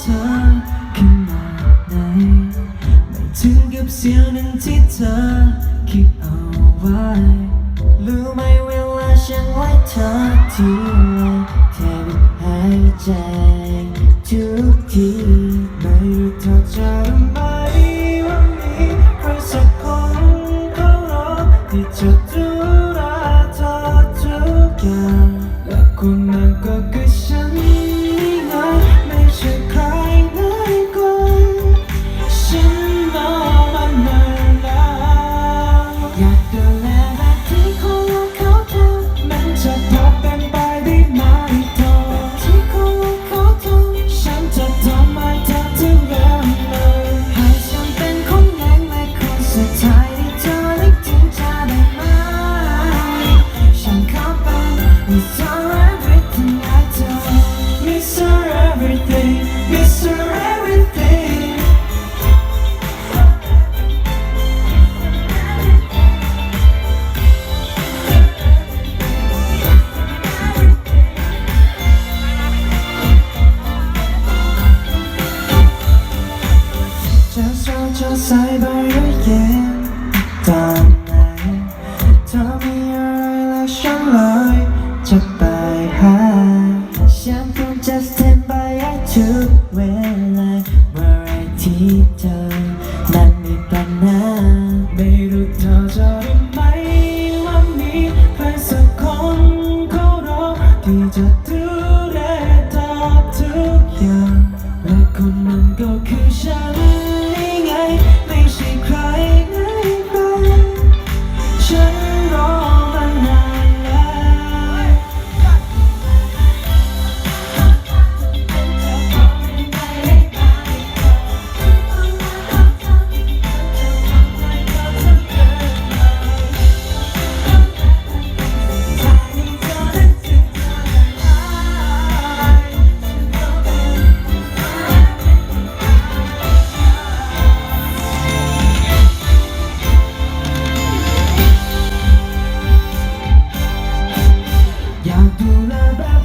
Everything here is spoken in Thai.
เธอขนาดไหนไม่ถึงกับเสียวหนึ่งที่เธอคิดเอาไว้รู้ไหมเวลาฉันไว้เธอทีไรแทบหายใจทุกทีไม่รู้เธอจะรู้ไหมว่ามีใครสักคนก็รอที่จะดูแลเธอทุกอย่างและคนนั้นก็คือ บายหาฉันคงจะ stand by ทุกเวลาเมื่อที่เธอนั้นมีปัญหาไม่รู้เธอจะรู้ไหมว่ามีใครสักคนเขารอที่จะ 要吐了吧？